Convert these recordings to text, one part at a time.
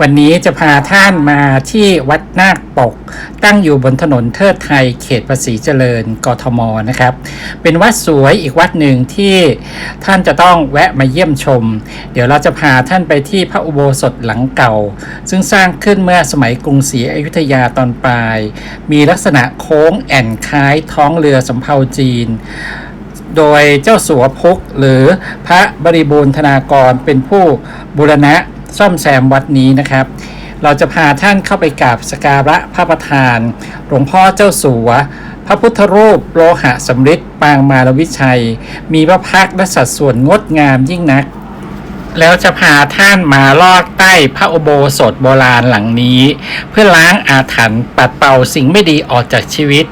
วันนี้จะพาท่านมาที่วัดนาคปก ตั้งอยู่บนถนนเทิดไทยเขตภาษีเจริญกทมนะครับ เป็นวัดสวยอีกวัดหนึ่งที่ท่านจะต้องแวะมาเยี่ยมชม เดี๋ยวเราจะพาท่านไปที่พระอุโบสถหลังเก่า ซึ่งสร้างขึ้นเมื่อสมัยกรุงศรีอยุธยาตอนปลาย มีลักษณะโค้งแอ่นคล้ายท้องเรือสำเภาจีนโดยเจ้าสัวพุกหรือพระบริบูรณธนากรเป็นผู้บูรณะ ซ่อมแซมวัดนี้นะครับ เราจะพาท่านเข้าไปกราบสการะพระประธาน หลวงพ่อเจ้าสัว พระพุทธรูปโลหะสำริดปางมารวิชัย มีพระพักตร์และสัดส่วนงดงามยิ่งนัก แล้วจะพาท่านมาลอดใต้พระอุโบสถโบราณหลังนี้ เพื่อล้างอาถรรพ์ปัดเป่าสิ่งไม่ดีออกจากชีวิต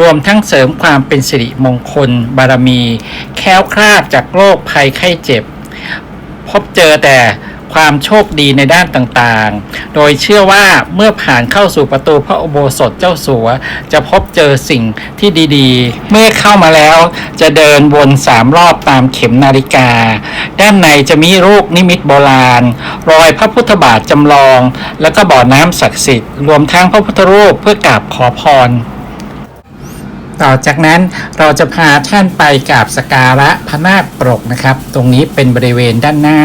รวมทั้งเสริมความเป็นสิริมงคล บารมี แค้วคลาดจากโรคภัยไข้เจ็บ พบเจอแต่ ความโชคดีในด้านต่างๆ โดยเชื่อว่าเมื่อผ่านเข้าสู่ประตูพระอุโบสถเจ้าสัว จะพบเจอสิ่งที่ดีๆ เมื่อเข้ามาแล้วจะเดินวนสามรอบตามเข็มนาฬิกา ด้านในจะมีรูปนิมิตโบราณ รอยพระพุทธบาทจำลอง แล้วก็บ่อน้ำศักดิ์สิทธิ์ รวมทั้งพระพุทธรูปเพื่อกราบขอพร ต่อจากนั้นเราจะพาท่านไปกราบสการะพระนาคปรกนะครับ ตรงนี้เป็นบริเวณด้านหน้า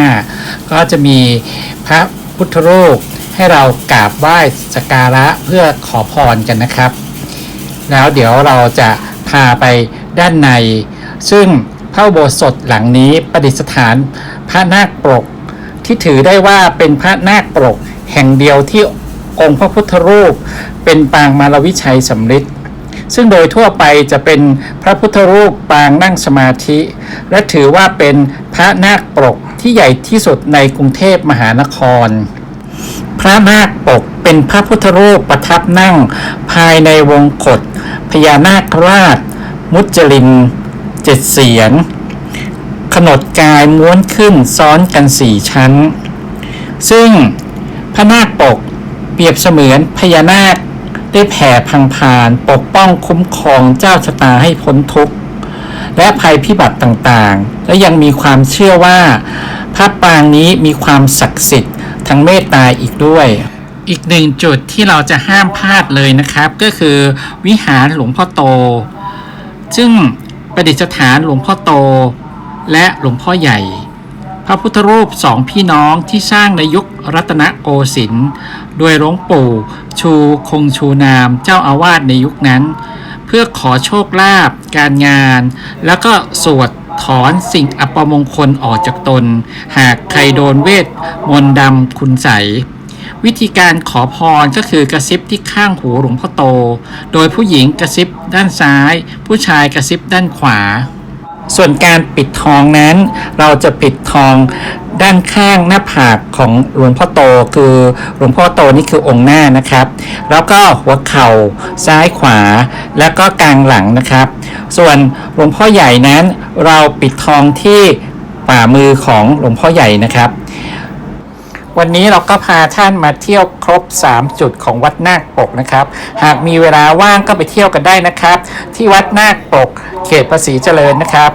ก็จะมีพระพุทธรูปให้เรากราบไหว้สการะเพื่อขอพรกันนะครับ แล้วเดี๋ยวเราจะพาไปด้านใน ซึ่งพระโบสถหลังนี้ประดิษฐานพระนาคปรก ที่ถือได้ว่าเป็นพระนาคปรกแห่งเดียวที่องค์พระพุทธรูป เป็นปางมารวิชัยสำริด ซึ่งโดยทั่วไปจะเป็นพระพุทธรูปปางนั่งสมาธิ และถือว่าเป็นพระนาคปกที่ใหญ่ที่สุดในกรุงเทพมหานคร พระนาคปกเป็นพระพุทธรูปประทับนั่งภายในวงกฏพญานาคราช มุจลินเจ็ดเสียนขนดกายม้วนขึ้นซ้อนกันสี่ชั้น ซึ่งพระนาคปกเปรียบเสมือนพญานาค ได้แผ่พังพานปกป้องคุ้มครองเจ้าชะตาให้พ้นทุกข์ และภัยพิบัติต่างๆ และยังมีความเชื่อว่า พระปางนี้มีความศักดิ์สิทธิ์ทางเมตตาอีกด้วย อีกหนึ่งจุดที่เราจะห้ามพลาดเลยนะครับ ก็คือวิหารหลวงพ่อโต ซึ่งประดิษฐานหลวงพ่อโต และหลวงพ่อใหญ่ พระพุทธรูปสองพี่น้องที่สร้างในยุครัตนโกสินทร์โดยหลวงปู่ชูคงชูนามเจ้าอาวาสในยุคนั้น เพื่อขอโชคลาภการงาน แล้วก็สวดถอนสิ่งอัปมงคลออกจากตน หากใครโดนเวท มนต์ดำคุณใส วิธีการขอพรก็คือกระซิบที่ข้างหูหลวงพ่อโต โดยผู้หญิงกระซิบด้านซ้าย ผู้ชายกระซิบด้านขวา ส่วนการปิดทองนั้น เราจะปิดทองด้านข้างหน้าผากของหลวงพ่อโตคือหลวงพ่อโตนี่คือองค์หน้านะครับ แล้วก็หัวเข่าซ้ายขวา แล้วก็กลางหลังนะครับ ส่วนหลวงพ่อใหญ่นั้น เราปิดทองที่ฝ่ามือของหลวงพ่อใหญ่นะครับ วันนี้เราก็พาท่านมาเที่ยวครบ 3 จุดของวัดนาคปกนะครับ หากมีเวลาว่างก็ไปเที่ยวกันได้นะครับ ที่วัดนาคปก เขตภาษีเจริญนะครับ